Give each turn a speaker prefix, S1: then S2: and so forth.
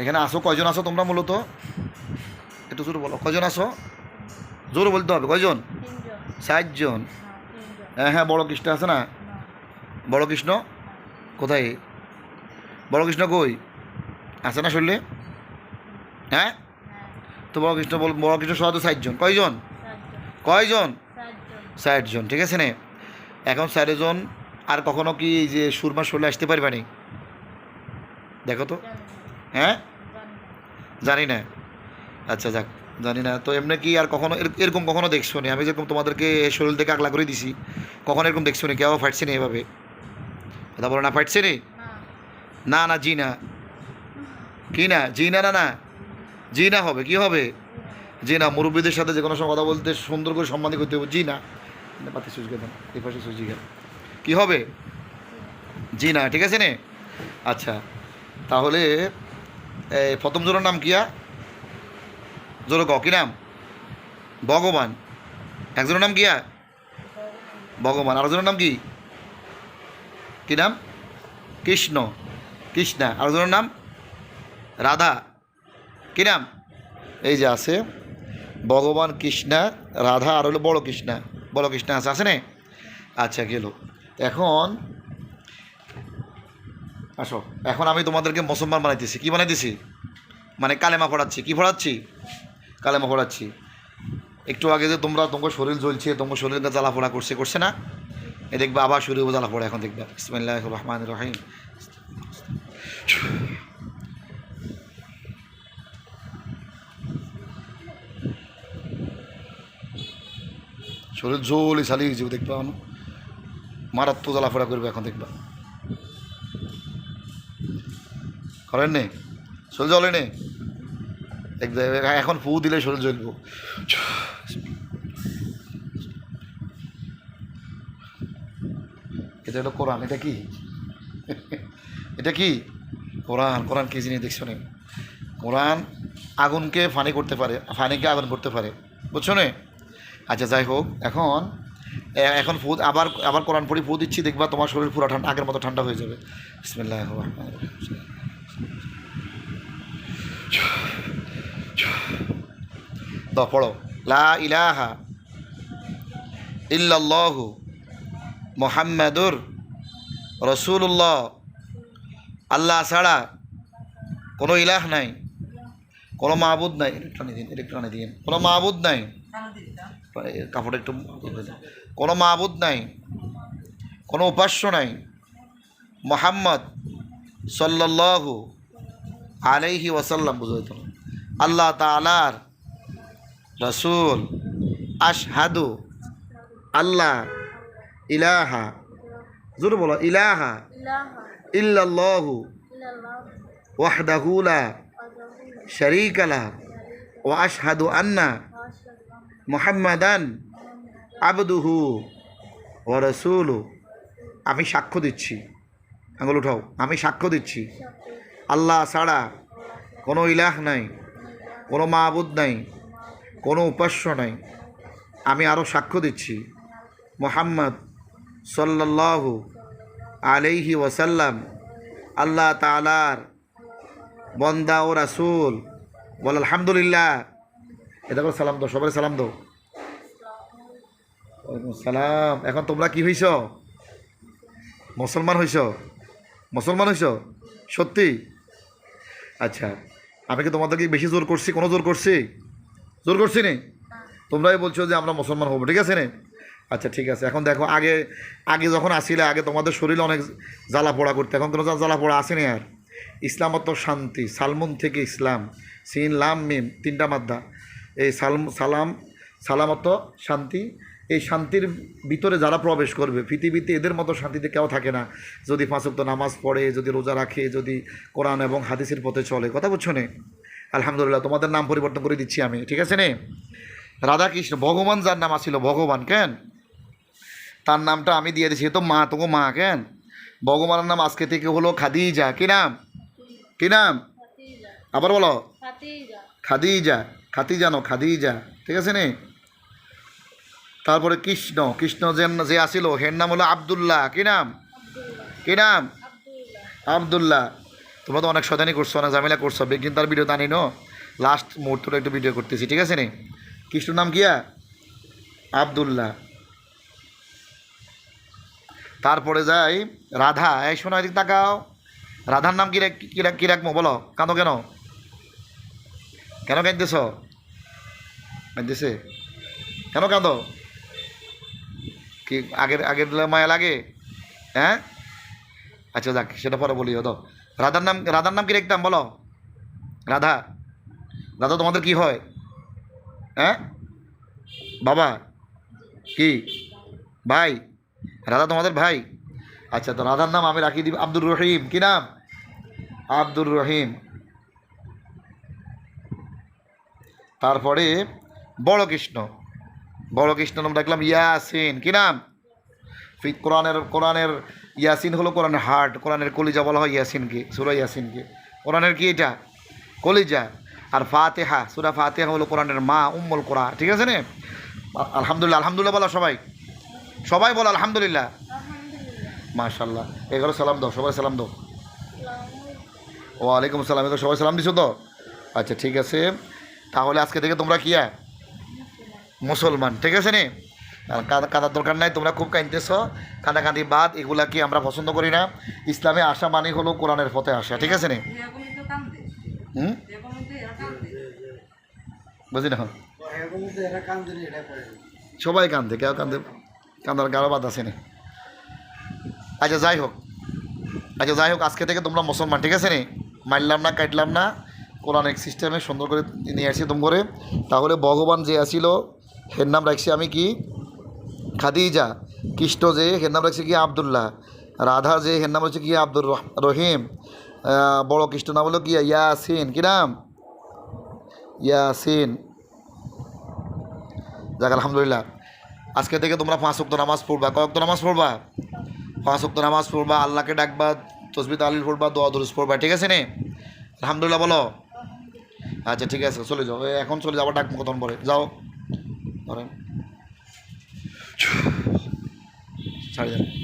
S1: এখানে আসো, কয়জন আসো তোমরা মূলত? একটু জোরে বলো, কয়জন আসো? জোর বলতে হবে, কয়জন?
S2: তিনজন
S1: ষাটজন
S2: হ্যাঁ
S1: হ্যাঁ বড় কৃষ্ণ আছে না? বড় কৃষ্ণ? কোথায়? বড় কৃষ্ণ কই? আছে না শুনলে হ্যাঁ? তো বড় কৃষ্ণ বল, বড় কৃষ্ণ সহ তো ষাটজন কয়জন? কয়জন? ষাটজন ঠিক আছে নে? এখন ষাটজন আর কখনো কি এই যে সুরমা শোলে আসতে পারবে না? দেখো তো। হ্যাঁ?
S2: জানি না।
S1: আচ্ছা যাক জানি না। তো এমনি কি আর কখনো এর- এরকম কখনো দেখছ নি? আমি যেরকম তোমাদেরকে শরীর থেকে আগলা করে দিছি কখনো এরকম দেখছ নি? কেউ ফাটছে নি এভাবে? কথা বলো না ফাটছে নি?
S2: না।
S1: না জি না। কি না? জি না না না। জি না হবে কি হবে? জি না মুরব্বীদের সাথে যে কোনো সময় কথা বলতে সুন্দর করে সম্মান করতে হবে। জি না। পাতি সুইচ দেন। এই পাশে সুইচ গেল কী হবে? জি না ঠিক আছে নে? আচ্ছা তাহলে এই প্রথম জোরের নাম কিয়া? জোর ক? কী নাম? ভগবান। একজনের নাম কিয়া? ভগবান। আরেকজনের নাম কি? কী নাম? কৃষ্ণ। কৃষ্ণা। আরেকজনের নাম? রাধা। কী নাম? এই যে আছে। ভগবান, কৃষ্ণা, রাধা, আর হলো বড় কৃষ্ণা। বড় কৃষ্ণা আছে আছে নে? আচ্ছা গেল। এখন আসো, এখন আমি তোমাদেরকে মুসলমান বানাইতেছি। কি বানাইতেছি? মানে কালেমা পড়াচ্ছি। কি পড়াচ্ছি? কালেমা পড়াচ্ছি। একটু আগে যে তোমরা, তোমার শরীর জ্বলছে, তোমার শরীরকে জ্বালা পোড়া করছে করছে না? এ দেখবে আবার শরীর জ্বালা পোড়া এখন দেখবে। ইসমাইল্লাহ রহমান রহিম। শরীর জোলি চালিয়ে দেখবা। মারাত্মক জ্বালাফোড়া করবে, এখন দেখবা। করেন নে? শরীর জ্বলে নে? দেখবে এখন ফু দিলে শরীর জ্বলব। এটা হলো কোরআন, এটা কি? এটা কি? কোরআন কোরআন কি জিনিস দেখছ নে? কোরআন আগুনকে ফানি করতে পারে, ফানিকে আগুন করতে পারে। বুঝছ নে? আচ্ছা যাই হোক, এখন এখন ফু, আবার আবার কোরআন পড়ি, ফু দিচ্ছি, দেখবা তোমার শরীর পুরো ঠান্ডা, আগের মতো ঠান্ডা হয়ে যাবে। রহমানির দাও পড়ো। লা ইলাহা ইল্লাল্লাহু মোহাম্মদুর রসুল্লাহ আল্লাহ ছাড়া কোনো ইলাহ নাই, কোনো মাহবুদ নাই। ইলেকট্রনিক দিন ইলেকট্রনিক দিন। কোনো মাহবুদ নাই। কাপড় একটু। কোনো মাহবুদ নাই, কোনো উপাস্য নাই। মোহাম্মদ সাল্লাল্লাহু আলাইহি ওয়াসাল্লাম বুঝাইত। আল্লাহ তালার রসুল আশহাদু আল্লাহ ইলাহা, জোর বলো, ইলাহা ইল্লাল্লাহু
S2: ইল্লাল্লাহ
S1: ওয়াহদাহু লা
S2: আযাহু
S1: শারীকা লা ওয়া আশহাদু আন্না মুহাম্মাদান আবদুহু ওয়া রাসূলু আমি সাক্ষ্য দিচ্ছি। আঙুল উঠাও, আমি সাক্ষ্য দিচ্ছি। আল্লাহ ছাড়া কোনো ইলাহ নাই, কোনো মাহবুদ নাই, কোনো উপাস্য নাই। আমি আরও সাক্ষ্য দিচ্ছি। মোহাম্মদ সাল্লাল্লাহু আলাইহি ওয়াসাল্লাম আল্লাহ তালার বন্দা ও রাসূল বল, আলহামদুলিল্লাহ। এটা করে সালাম দাও সবাই সালাম ওয়ালাইকুম সালাম। এখন তোমরা কি হইছ? মুসলমান হইছ? মুসলমান হইছ সত্যি? আচ্ছা আমি কি তোমাদেরকে বেশি জোর করছি, কোনো জোর করছি? জোর করছি নি? তোমরাই বলছো যে আমরা মুসলমান হব, ঠিক আছে নে? আচ্ছা ঠিক আছে। এখন দেখো, আগে আগে যখন আসিলে, আগে তোমাদের শরীরে অনেক জ্বালা পোড়া করতে, এখন কোনো জ্বালা পোড়া আসেনি আর। ইসলাম তো শান্তি, সালমুন থেকে ইসলাম। সিন, লাম, মিম, তিনটা মাদ্দা। এই সালম, সালাম সালামত শান্তি এই শান্তির ভিতরে যারা প্রবেশ করবে পৃথিবীতে এদের মতো শান্তিতে কেউ থাকে না। যদি পাঁচক্ত নামাজ পড়ে যদি রোজা রাখে যদি কোরআন এবং হাদিসের পথে চলে। কথা বুঝছ নে? আলহামদুলিল্লাহ তোমাদের নাম পরিবর্তন করে দিচ্ছি আমি। ঠিক আছে নে? রাধাকৃষ্ণ ভগবান যার নাম আসছিল ভগবান কেন? তার নামটা আমি দিয়ে দিচ্ছি এ তো মা তোকে মা কেন? ভগবানের নাম আজকে থেকে হলো খাদিজা। কি নাম? কি নাম? আবার বলো। খাদিজা। খাতিজা নো খাদিজা। ঠিক আছে নে? তারপরে কৃষ্ণ কৃষ্ণ যে যে আসিল, হের নাম হলো আবদুল্লাহ। কি নাম? কি নাম?
S2: আব্দুল্লাহ।
S1: তোমরা তো অনেক শতানি করছ, অনেক ঝামেলা করছ কিন্তু তার ভিডিও টানি নো লাস্ট মুহূর্তটা একটু ভিডিও করতেছি, ঠিক আছে নি? কৃষ্ণ নাম কিয়া আবদুল্লাহ। তারপরে যাই, রাধা। এই শোনো, এদিক তাকাও। রাধার নাম কি কি রাখ- কি রাখব বলো? কাঁদো কেন? কেন কাঁদতেছ? কাঁদতেছে? কেন কাঁদো? কি আগের আগের মায়া লাগে? হ্যাঁ? আচ্ছা যাক, সেটা পরে বলি হতো রাধার নাম রাধার নাম কি রাখতাম বলো? রাধা। রাধা, তোমাদের কি হয়? হ্যাঁ? বাবা? কি? ভাই? রাধা তোমাদের ভাই? আচ্ছা তো রাধার নাম আমি রাখি দিব, আব্দুর রহিম। কি নাম? আব্দুর রহিম। তারপরে বড় কৃষ্ণ। বড় কৃষ্ণ নাম রাখলাম ইয়াসিন। কি নাম? ফি কোরআনের কোরআনের ইয়াসিন হলো কোরআনের হার্ট কোরআনের কলিজা বলা হয় ইয়াসিনকে সুরা ইয়াসিনকে। কোরআনের কি এটা? কলিজা। আর ফাতেহা সুরা ফাতেহা হলো কোরআনের মা উম্মুল কোরআ ঠিক আছে নে? আলহামদুলিল্লাহ আলহামদুলিল্লাহ বলা সবাই। সবাই বলো আলহামদুলিল্লাহ। মাশাল্লাহ এগারো সালাম দাও সবাই সালাম দাও। ওয়ালাইকুম আসসালাম এগুলো সবাই সালাম দিছো তো? আচ্ছা ঠিক আছে। তাহলে আজকে থেকে তোমরা কি? মুসলমান, ঠিক আছে নি? কাদার দরকার নাই, তোমরা খুব কাঁদতেছ। কাঁদাকাঁদি বাদ এগুলা কি আমরা পছন্দ করি না? ইসলামে আসা মানে হলো কোরআনের পথে আসা, ঠিক আছে নি? হুম? বুঝি না? সবাই কান্দে কেউ কান্দে কান্দার গাড়ো বাদ আছে নি? আচ্ছা যাই হোক। আচ্ছা যাই হোক, আজকে থেকে তোমরা মুসলমান, ঠিক আছে নি? মারলাম না কাটলাম না। কোরআনিক সিস্টেমে সুন্দর করে নিয়ে আসছি তোম করে তাহলে ভগবান যে আসিল হের নাম রাখছি আমি কি? খাদিজা। কৃষ্ণ যে হের নাম রাখছি কি? আবদুল্লাহ। রাধা যে হের নাম হচ্ছে কি? আব্দুর রহিম। বড় কৃষ্ণ নাম হলো কি? ইয়াসিন। কি নাম? ইয়াসিন। যাক, আলহামদুলিল্লাহ। আজকে থেকে তোমরা পাঁচ অক্ত নামাজ পড়বা। কয়েক নামাজ পড়বা? পাঁচ অক্ত নামাজ পড়বা, আল্লাহকে ডাকবা, তসবি তালিল পড়বা, দোয়া দুরুস পড়বা, ঠিক আছে নে? আলহামদুলিল্লাহ, বলো? আচ্ছা ঠিক আছে, চলে যাও। এখন চলে যাব, ডাকবো কতক্ষণ পরে। যাও। ধরেন। ছাড়ি দেন।